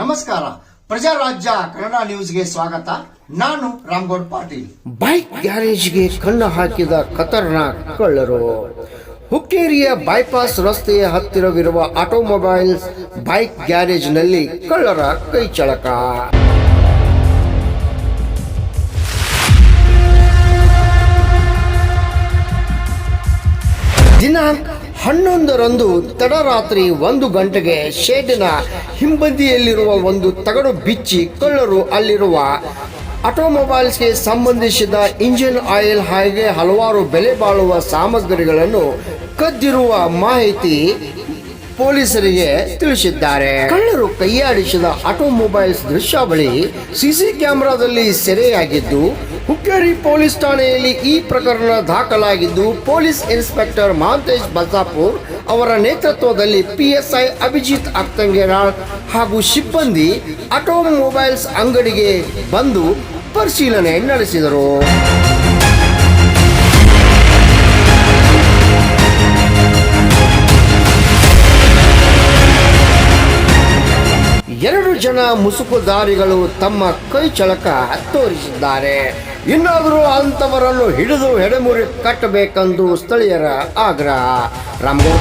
ನಮಸ್ಕಾರ. ಪ್ರಜಾರಾಜ್ಯ ಕನ್ನಡ ನ್ಯೂಸ್ಗೆ ಸ್ವಾಗತ. ನಾನು ರಾಮ್ಗೌಡ್ ಪಾಟೀಲ್. ಬೈಕ್ ಗ್ಯಾರೇಜ್ಗೆ ಕಣ್ಣು ಹಾಕಿದ ಖತರ್ನಾಕ್ ಕಳ್ಳರು. ಹುಕ್ಕೇರಿಯ ಬೈಪಾಸ್ ರಸ್ತೆಯ ಹತ್ತಿರವಿರುವ ಆಟೋಮೊಬೈಲ್ಸ್ ಬೈಕ್ ಗ್ಯಾರೇಜ್ನಲ್ಲಿ ಕಳ್ಳರ ಕೈಚಳಕ ದಿನಾಂಕ ಹನ್ನೊಂದರಂದು ತಡರಾತ್ರಿ ಒಂದು ಗಂಟೆಗೆ ಶೇಡಿನ ಹಿಂಬದಿಯಲ್ಲಿರುವ ಒಂದು ತಗಡು ಬಿಚ್ಚಿ ಕಳ್ಳರು ಅಲ್ಲಿರುವ ಆಟೋಮೊಬೈಲ್ಸ್ಗೆ ಸಂಬಂಧಿಸಿದ ಇಂಜಿನ್ ಆಯಿಲ್ ಹಾಗೆ ಹಲವಾರು ಬೆಲೆ ಬಾಳುವ ಸಾಮಗ್ರಿಗಳನ್ನು ಕದ್ದಿರುವ ಮಾಹಿತಿ ಪೊಲೀಸರಿಗೆ ತಿಳಿಸಿದ್ದಾರೆ. ಕಳ್ಳರು ಕೈಯಾಡಿಸಿದ ಆಟೋಮೊಬೈಲ್ಸ್ ದೃಶ್ಯಾವಳಿ ಸಿಸಿ ಕ್ಯಾಮೆರಾದಲ್ಲಿ ಸೆರೆಯಾಗಿದ್ದು ಹುಕ್ಕೇರಿ ಪೊಲೀಸ್ ಠಾಣೆಯಲ್ಲಿ ಈ ಪ್ರಕರಣ ದಾಖಲಾಗಿದ್ದು, ಪೊಲೀಸ್ ಇನ್ಸ್ಪೆಕ್ಟರ್ ಮಹಾಂತೇಶ್ ಬಸಾಪುರ್ ಅವರ ನೇತೃತ್ವದಲ್ಲಿ ಪಿಎಸ್ಐ ಅಭಿಜಿತ್ ಅಕ್ತಂಗೇರಾಳ್ ಹಾಗೂ ಸಿಬ್ಬಂದಿ ಆಟೋಮೊಬೈಲ್ಸ್ ಅಂಗಡಿಗೆ ಬಂದು ಪರಿಶೀಲನೆ ನಡೆಸಿದರು. ಎರಡು ಜನ ಮುಸುಕುದಾರಿಗಳು ತಮ್ಮ ಕೈ ಚಳಕ ತೋರಿಸಿದ್ದಾರೆ ಇನ್ನಾದರೂ ಅಂತವರನ್ನು ಹಿಡಿದು ಹೆಡೆಮುರಿ ಕಟ್ಟಬೇಕೆಂದು ಸ್ಥಳೀಯರ ಆಗ್ರಹ. ರಾಮಗೌಡ